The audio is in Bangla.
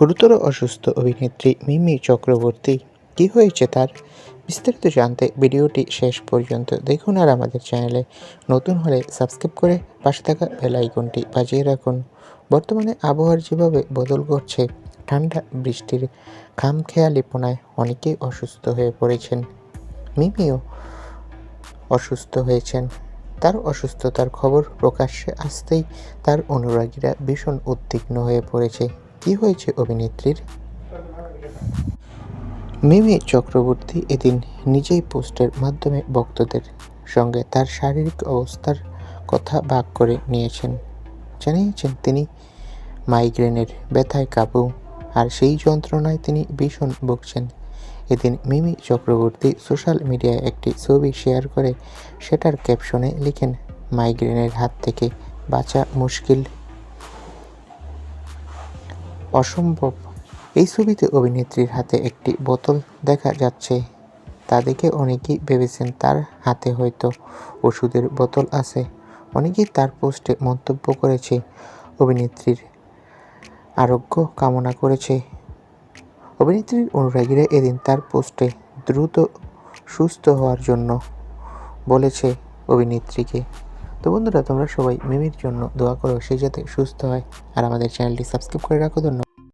গুরুতর অসুস্থ অভিনেত্রী মিমি চক্রবর্তী, কী হয়েছে তার? বিস্তারিত জানতে ভিডিওটি শেষ পর্যন্ত দেখুন আর আমাদের চ্যানেলে নতুন হলে সাবস্ক্রাইব করে পাশে থাকা বেল আইকনটি বাজিয়ে রাখুন। বর্তমানে আবহাওয়ার যেভাবে বদল ঘটছে, ঠান্ডা বৃষ্টির খামখেয়ালিপনায় অনেকেই অসুস্থ হয়ে পড়েছেন। মিমিও অসুস্থ হয়েছেন। তার অসুস্থতার খবর প্রকাশ্যে আসতেই তার অনুরাগীরা ভীষণ উদ্বিগ্ন হয়ে পড়েছে। কি হয়েছে অভিনেত্রীর? মিমি চক্রবর্তী এদিন নিজেই পোস্টের মাধ্যমে ভক্তদের সঙ্গে তার শারীরিক অবস্থার কথা ভাগ করে নিয়েছেন। জানিয়েছেন তিনি, মাইগ্রেনের ব্যথায় কাবু, আর সেই যন্ত্রণায় তিনি ভীষণ ভুগছেন। এদিন মিমি চক্রবর্তী সোশ্যাল মিডিয়ায় একটি ছবি শেয়ার করে সেটার ক্যাপশনে লিখেন, মাইগ্রেনের হাত থেকে বাঁচা মুশকিল। অসম্ভব। এই ছবিতে অভিনেত্রীর হাতে একটি বোতল দেখা যাচ্ছে। তা দেখে অনেকেই ভেবেছেন তার হাতে হয়তো ওষুধের বোতল আছে। অনেকেই তার পোস্টে মন্তব্য করেছে, অভিনেত্রীর আরোগ্য কামনা করেছে। অভিনেত্রীর অনুরাগীরা এদিন তার পোস্টে দ্রুত সুস্থ হওয়ার জন্য বলেছে অভিনেত্রীকে। তো বন্ধুরা, তোমরা সবাই মিমির জন্য দোয়া করো, সে যাতে সুস্থ হয়। আর আমাদের চ্যানেলটি সাবস্ক্রাইব করে রাখো, ধন্যবাদ।